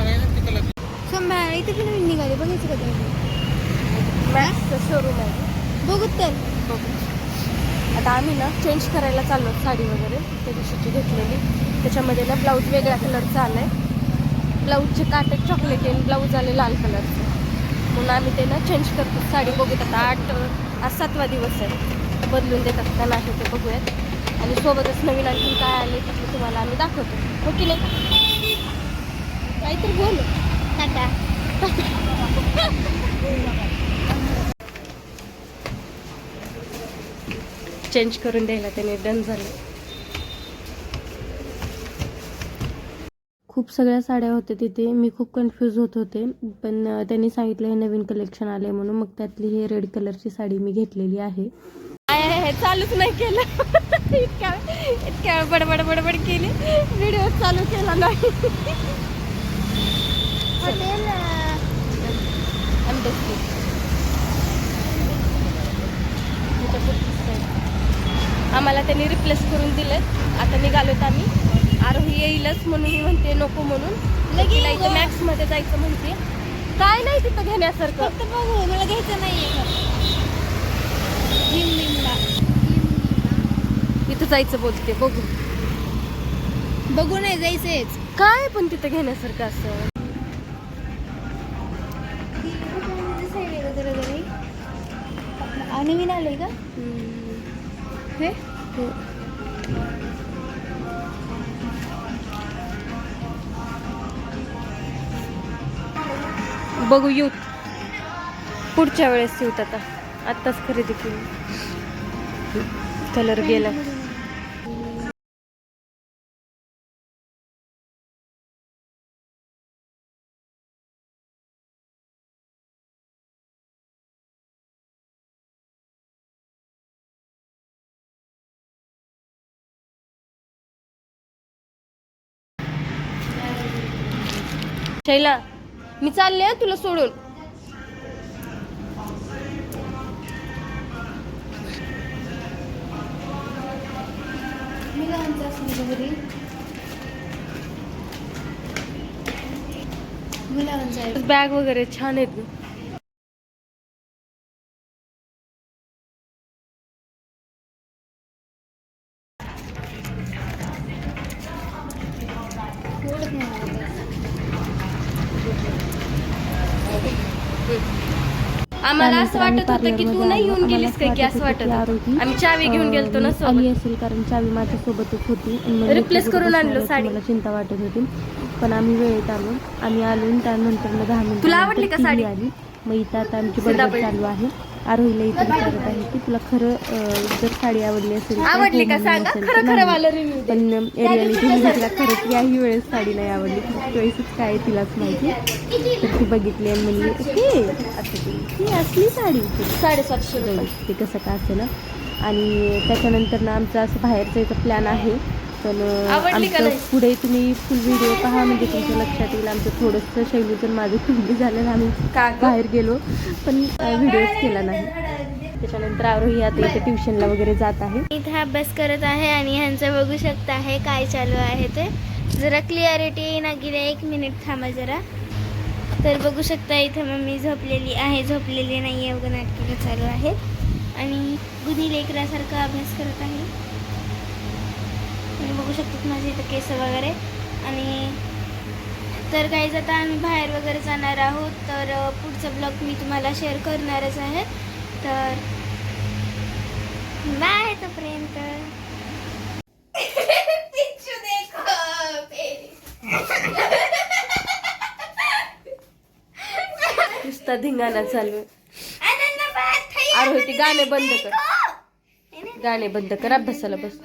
दाखवत मॅक्सचं शोरूम आहे. बघू तर. बघू. आता आम्ही ना चेंज करायला चाललो साडी वगैरे. त्या दिवशीची घेतलेली. त्याच्यामध्ये ना ब्लाऊज वेगळ्या कलरचा आलाय. ब्लाऊजचे काटे चॉकलेटी आणि ब्लाऊज आले लाल कलरचे म्हणून आम्ही ते ना चेंज करतो साडी बघूत आता. आठ आज सातवा दिवस आहे. बदलून देतात का नाही ते बघूयात. आणि सोबतच नवीन आणखी काय आले ते तुम्हाला आम्ही दाखवतो. हो की नाही? काहीतरी बोल. टाटा. चेंज करून द्यायला त्याने डन झालं. खूप सगळ्या साड्या होत्या तिथे. मी खूप कन्फ्यूज होत होते. पण त्यांनी सांगितलं हे नवीन कलेक्शन आले म्हणून. मग त्यातली ही रेड कलरची साडी मी घेतलेली आहे. चालूच नाही केलं. इतक्या इतक्या बडबड बडबड केली. व्हिडिओ चालू केला नाही. हॉटेल आम्हाला त्यांनी रिप्लेस करून दिलेत आता निघालोत आम्ही. आरोही येईलच म्हणून मी म्हणते नको म्हणून. लगेच तिला इथं गं. मॅक्समध्ये जायचं म्हणते. काय नाही तिथं घेण्यासारखं. फक्त बघू मला घ्यायचं हिमनिमला. इथं जायचं बोलते बघू. बघू नाही जायचंच. काय पण तिथं घेण्यासारखं असं. नवीन आलंय का? हे? बघू येऊत पुढच्या वेळेस येऊत आता. आत्ताच खरेदी केली. कलर गेला. शैला मी चालले तुला सोडून. मी लहानचं असली घरी. बॅग वगैरे छान आहेत. आम्हाला असं वाटत होतं की तू नाही आलो. येऊन गेलीस काय की असं वाटत होतं. आम्ही चावी घेऊन गेलतो ना अं, सोबत आली असेल कारण चावी माझ्यासोबतच होती आणि मग Replace एकटीच करून आणलं साडी. मला चिंता वाटत होती पण आम्ही वेळेत आलो आम्ही आलो आणि त्यानंतर मग दहा मिनिटं तुला आवडली का साडी? आली मग इथं आता आमची सीताबाई. बडबड चालू आहे आरोहीला इथं विचारत आहे की तुला खरं जर साडी आवडली असेल आवडली का? म्हणून सांग नसेल तर खरं खरं नाही. मला रिव्ह्यू पण रियालिटी तिला खरंच याही वेळेस साडी नाही आवडली. चॉईसच काय तिलाच माहिती. तर ती बघितली आणि म्हणली हे असं ती ही असली साडी. साडेसातशे ते कसं का असेल आणि त्याच्यानंतर ना आमचं असं बाहेर जायचं प्लॅन आहे. पण आमचं? पुढे तुम्ही फुल व्हिडिओ पहा म्हणजे तुमच्या लक्षात येईल. आमचं थोडंसं शैलीचं माझं कुंडी झालं आम्ही? बाहेर गेलो पण व्हिडिओच केला नाही. त्याच्यानंतर आरोही आता इथे ट्युशनला वगैरे जात आहे. इथे अभ्यास करत आहे आणि ह्यांचं बघू शकता आहे काय चालू आहे ते. जरा क्लिअरिटी येईना गेले एक मिनिट थांबा जरा. तर बघू शकता इथं मम्मी झोपलेली आहे झोपलेली नाही आहे वगैरे नाटकं चालू आहेत आणि गुन्ही लेकरासारखा अभ्यास करत आहे. बघू शकतात माझे इथं केस वगैरे. आणि तर काहीच आता आम्ही बाहेर वगैरे जाणार आहोत. तर पुढचा ब्लॉग मी तुम्हाला शेअर करणारच आहे. तर बाय तोपर्यंत. नुसता धिंगाणा चालू आहे. आरोही गाणे बंद कर. गाणे बंद कर अभ्यासाला बस.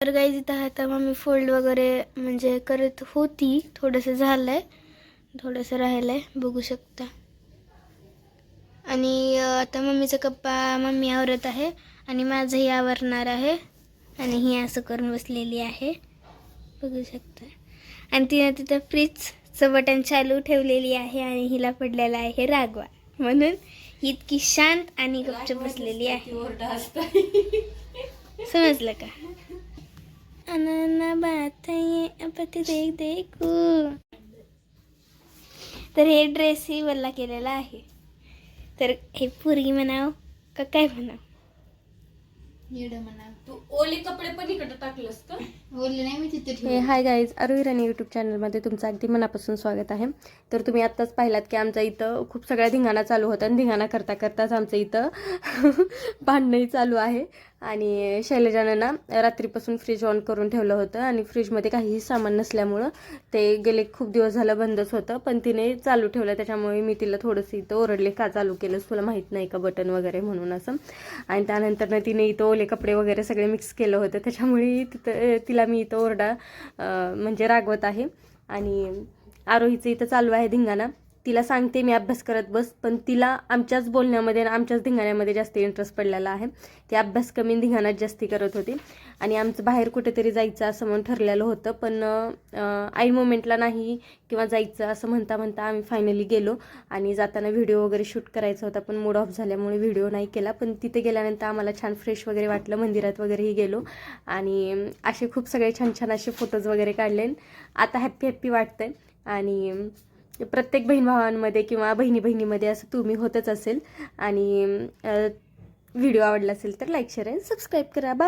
तर गाईज इथं आता मम्मी फोल्ड वगैरे म्हणजे करत होती. थोडंसं झालंय. थोडंसं राहिलंय. बघू शकता. आणि आता मम्मीचा कप्पा मम्मी आवरत आहे. आणि माझंही आवरणार आहे. आणि ही असं करून बसलेली आहे. बघू शकता. आणि तिने तिथं फ्रीजचं बटन चालू ठेवलेली आहे. आणि हिला पडलेला आहे रागवा. म्हणून इतकी शांत आणि गपचूप बसलेली आहे. समजलं का? अनन्ना बात है देख देखू. तर हे ड्रेसही वल्ला केलेला आहे. तर हे पुरी म्हणाव का काय म्हणाव. तू ओले कपडे पण इकडे टाकलंस का? हे हाय गाईज अरुहिराणी यूट्यूब चॅनलमध्ये तुमचं अगदी मनापासून स्वागत आहे. तर तुम्ही आत्ताच पाहिलात की आमच्या इथं खूप सगळ्या धिंगाणा चालू होता आणि धिंगाणा करता करताच आमचं इथं भांडणंही चालू आहे. आणि शैलजानं ना रात्रीपासून फ्रीज ऑन करून ठेवलं होतं आणि फ्रीजमध्ये काहीही सामान नसल्यामुळं ते गेले खूप दिवस झालं बंदच होतं. पण तिने चालू ठेवलं. त्याच्यामुळे मी तिला थोडंसं इथं ओरडले का चालू केलंस? तुला माहीत नाही का बटन वगैरे म्हणून असं? आणि त्यानंतरनं तिने इथं ओले कपडे वगैरे सगळे मिक्स केलं होतं. त्याच्यामुळे तिथं तिला मी इथं ओरडा म्हणजे रागवत आहे. आणि आरोहीचं इथं चालू आहे धिंगाणा. तिला सांगते मी अभ्यास करत बस. पण तिला आमच्याच बोलण्यामध्ये आणि आमच्याच धिंगाण्यामध्ये जास्त इंटरेस्ट पडलेला आहे. ती अभ्यास कमी धिंगाणात जास्ती करत होती. आणि आमचं बाहेर कुठेतरी जायचं असं म्हणून ठरलेलं होतं. पण आई मोमेंटला नाही किंवा जायचं असं म्हणता म्हणता आम्ही फायनली गेलो. आणि जाताना व्हिडिओ वगैरे शूट करायचा होता पण मूड ऑफ झाल्यामुळे व्हिडिओ नाही केला. पण तिथे गेल्यानंतर आम्हाला छान फ्रेश वगैरे वाटलं. मंदिरात वगैरेही गेलो. आणि असे खूप सगळे छान छान असे फोटोज वगैरे काढले. आता हॅप्पी हॅप्पी वाटतंय. आणि प्रत्येक बहीण भावांमध्ये किंवा बहिणी बहिणीमध्ये असं तुम्ही होतच असेल आणि व्हिडिओ आवडला असेल तर लाईक शेअर अँड सबस्क्राईब करा. बा